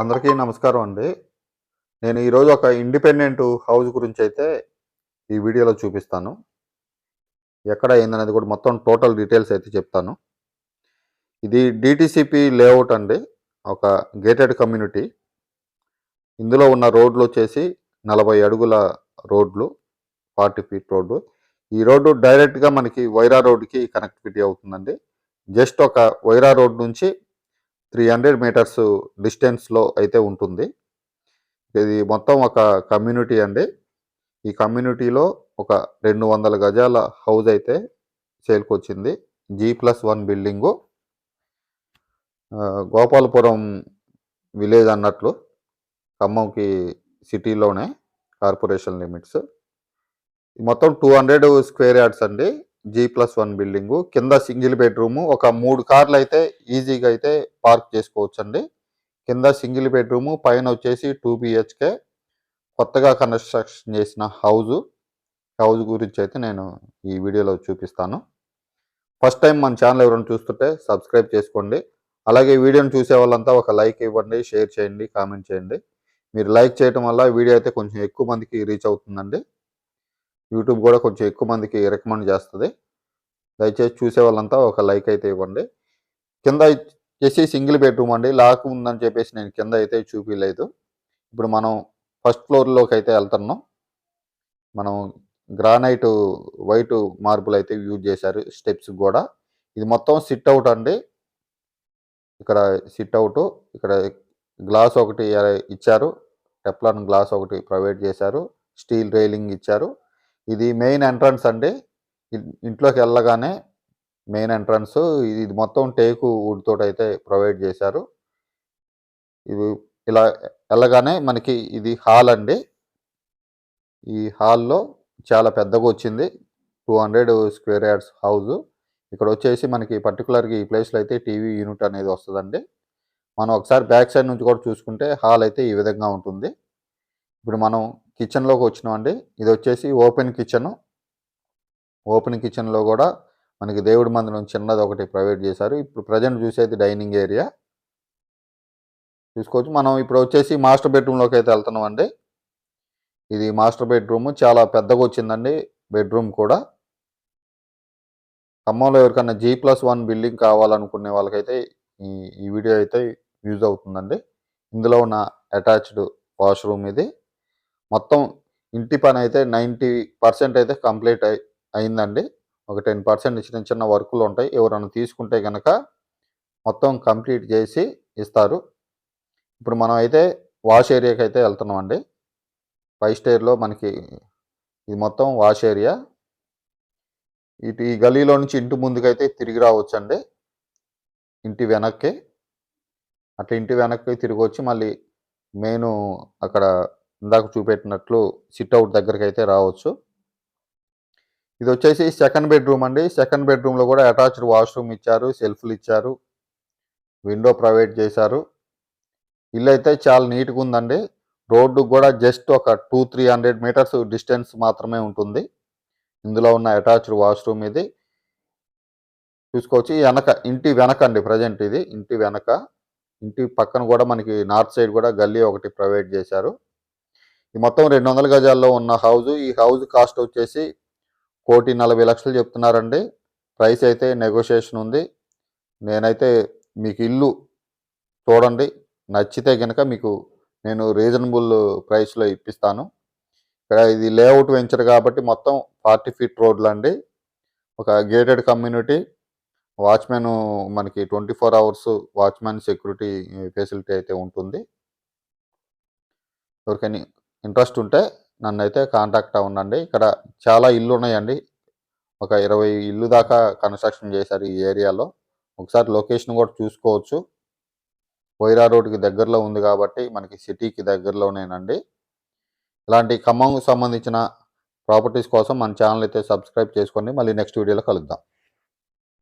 అందరికీ నమస్కారం అండి. నేను ఈరోజు ఒక ఇండిపెండెంట్ హౌస్ గురించి అయితే ఈ వీడియోలో చూపిస్తాను. ఎక్కడ అయిందనేది కూడా మొత్తం టోటల్ డీటెయిల్స్ అయితే చెప్తాను. ఇది డిటిసిపి లేఅవుట్ అండి. ఒక గేటెడ్ కమ్యూనిటీ. ఇందులో ఉన్న రోడ్లు వచ్చేసి నలభై అడుగుల రోడ్లు ఫార్టీ ఫీట్ రోడ్డు. ఈ రోడ్డు డైరెక్ట్గా మనకి వైరా రోడ్డుకి కనెక్టివిటీ అవుతుందండి. జస్ట్ ఒక వైరా రోడ్ నుంచి త్రీ హండ్రెడ్ మీటర్స్ డిస్టెన్స్లో అయితే ఉంటుంది. ఇది మొత్తం ఒక కమ్యూనిటీ అండి. ఈ కమ్యూనిటీలో ఒక రెండు వందల గజాల హౌస్ అయితే సేల్కి వచ్చింది G plus one building. Gopalapuram village అన్నట్లు ఖమ్మంకి సిటీలోనే కార్పొరేషన్ లిమిట్స్. మొత్తం టూ హండ్రెడ్ స్క్వేర్ యార్డ్స్ అండి. జీ ప్లస్ వన్ బిల్డింగు కింద సింగిల్ బెడ్రూము ఒక మూడు కార్లు అయితే ఈజీగా అయితే పార్క్ చేసుకోవచ్చు అండి కింద సింగిల్ బెడ్రూము పైన వచ్చేసి టూ బిహెచ్కే కొత్తగా కన్స్ట్రక్షన్ చేసిన హౌజు హౌస్ గురించి అయితే నేను ఈ వీడియోలో చూపిస్తాను. ఫస్ట్ టైం మన ఛానల్ ఎవరైనా చూస్తుంటే సబ్స్క్రైబ్ చేసుకోండి. అలాగే వీడియోని చూసే వాళ్ళంతా ఒక లైక్ ఇవ్వండి షేర్ చేయండి కామెంట్ చేయండి. మీరు లైక్ చేయడం వల్ల వీడియో అయితే కొంచెం ఎక్కువ మందికి రీచ్ అవుతుందండి. యూట్యూబ్ కూడా కొంచెం ఎక్కువ మందికి రికమెండ్ చేస్తుంది. దయచేసి చూసే వాళ్ళంతా ఒక లైక్ అయితే ఇవ్వండి. కింద చేసి సింగిల్ బెడ్రూమ్ అండి. లాక్ ఉందని చెప్పేసి నేను కింద అయితే చూపించలేదు ఇప్పుడు మనం ఫస్ట్ ఫ్లోర్లోకి అయితే వెళ్తున్నాం. మనం గ్రానైట్ వైట్ మార్బుల్ అయితే యూజ్ చేశారు స్టెప్స్ కూడా. ఇది మొత్తం సిట్ అవుట్ అండి. ఇక్కడ సిట్ అవుట్ ఇక్కడ గ్లాస్ ఒకటి ఇచ్చారు. టెప్లాన్ గ్లాస్ ఒకటి ప్రొవైడ్ చేశారు. స్టీల్ రైలింగ్ ఇచ్చారు. ఇది మెయిన్ ఎంట్రన్స్ అండి. ఇంట్లోకి వెళ్ళగానే మెయిన్ ఎంట్రన్స్ ఇది మొత్తం టేకు వుడ్ అయితే ప్రొవైడ్ చేశారు. ఇది ఇలా వెళ్ళగానే మనకి ఇది హాల్ అండి. ఈ హాల్లో చాలా పెద్దగా వచ్చింది. Two hundred square yards house ఇక్కడ వచ్చేసి మనకి పర్టికులర్గా ఈ ప్లేస్లో అయితే టీవీ యూనిట్ అనేది వస్తుందండి. మనం ఒకసారి బ్యాక్ సైడ్ నుంచి కూడా చూసుకుంటే హాల్ అయితే ఈ విధంగా ఉంటుంది. ఇప్పుడు మనం కిచెన్లోకి వచ్చినామండి. ఇది వచ్చేసి ఓపెన్ కిచెన్. ఓపెన్ కిచెన్లో కూడా మనకి దేవుడి మందిరం చిన్నది ఒకటి ప్రొవైడ్ చేశారు. ఇప్పుడు ప్రజెంట్ చూసేది డైనింగ్ ఏరియా. చూసుకోవచ్చు. మనం ఇప్పుడు వచ్చేసి మాస్టర్ బెడ్రూమ్లోకి అయితే వెళ్తున్నాం అండి ఇది మాస్టర్ బెడ్రూమ్. చాలా పెద్దగా వచ్చిందండి బెడ్రూమ్ కూడా. ఖమ్మంలో ఎవరికైనా జీ ప్లస్ వన్ బిల్డింగ్ కావాలనుకునే వాళ్ళకైతే ఈ ఈ వీడియో అయితే యూజ్ అవుతుందండి. ఇందులో ఉన్న అటాచ్డ్ వాష్రూమ్ ఇది. మొత్తం ఇంటి పని అయితే నైంటీ పర్సెంట్ అయితే కంప్లీట్ అయి అయిందండి. ఒక టెన్ పర్సెంట్ చిన్న చిన్న వర్కులు ఉంటాయి. ఎవరైనా తీసుకుంటే కనుక మొత్తం కంప్లీట్ చేసి ఇస్తారు. ఇప్పుడు మనం అయితే వాష్ ఏరియాకి అయితే వెళ్తున్నాం అండి ఫైవ్ స్టేర్లో మనకి ఇది మొత్తం వాష్ ఏరియా. ఇటు ఈ గలీలో నుంచి ఇంటి ముందుకైతే తిరిగి రావచ్చండి. ఇంటి వెనక్కి. అట్లా ఇంటి వెనక్కి తిరిగి వచ్చి మళ్ళీ మెయిన్ అక్కడ ఇందాక చూపెట్టినట్లు సిట్ అవుట్ దగ్గరికి అయితే రావచ్చు. ఇది వచ్చేసి సెకండ్ బెడ్రూమ్ అండి. సెకండ్ బెడ్రూమ్లో కూడా అటాచ్డ్ వాష్రూమ్ ఇచ్చారు సెల్ఫ్లు ఇచ్చారు విండో ప్రొవైడ్ చేశారు. ఇల్లు అయితే చాలా నీట్గా ఉందండి. రోడ్డు కూడా జస్ట్ ఒక two three hundred metres distance మాత్రమే ఉంటుంది. ఇందులో ఉన్న అటాచ్డ్ వాష్రూమ్ ఇది. చూసుకోవచ్చు వెనక ఇంటి వెనక అండి ప్రజెంట్ ఇది. ఇంటి వెనక ఇంటి పక్కన కూడా మనకి నార్త్ సైడ్ కూడా గల్లీ ఒకటి ప్రొవైడ్ చేశారు. ఈ మొత్తం రెండు వందల గజాల్లో ఉన్న హౌస్ ఈ హౌస్ కాస్ట్ వచ్చేసి కోటి నలభై లక్షలు చెప్తున్నారండి. ప్రైస్ అయితే నెగోషియేషన్ ఉంది. నేనైతే మీకు ఇల్లు చూడండి. నచ్చితే కనుక మీకు నేను రీజనబుల్ ప్రైస్లో ఇప్పిస్తాను. ఇక్కడ ఇది లేఅవుట్ వెంచర్ కాబట్టి మొత్తం ఫార్టీ ఫీట్ రోడ్లు అండి ఒక గేటెడ్ కమ్యూనిటీ. వాచ్మెన్ మనకి twenty four hours watchmen security facility అయితే ఉంటుంది. ఎవరికైనా ఇంట్రెస్ట్ ఉంటే నన్ను అయితే కాంటాక్ట్ అవ్వండి ఇక్కడ చాలా ఇల్లు ఉన్నాయండి ఒక ఇరవై ఇల్లు దాకా కన్స్ట్రక్షన్ చేశారు ఈ ఏరియాలో. ఒకసారి లొకేషన్ కూడా చూసుకోవచ్చు. వైరా రోడ్కి దగ్గరలో ఉంది కాబట్టి మనకి సిటీకి దగ్గరలోనేనండి. ఇలాంటి ఖమ్మంకు సంబంధించిన ప్రాపర్టీస్ కోసం మన ఛానల్ అయితే సబ్స్క్రైబ్ చేసుకోండి మళ్ళీ నెక్స్ట్ వీడియోలో కలుద్దాం.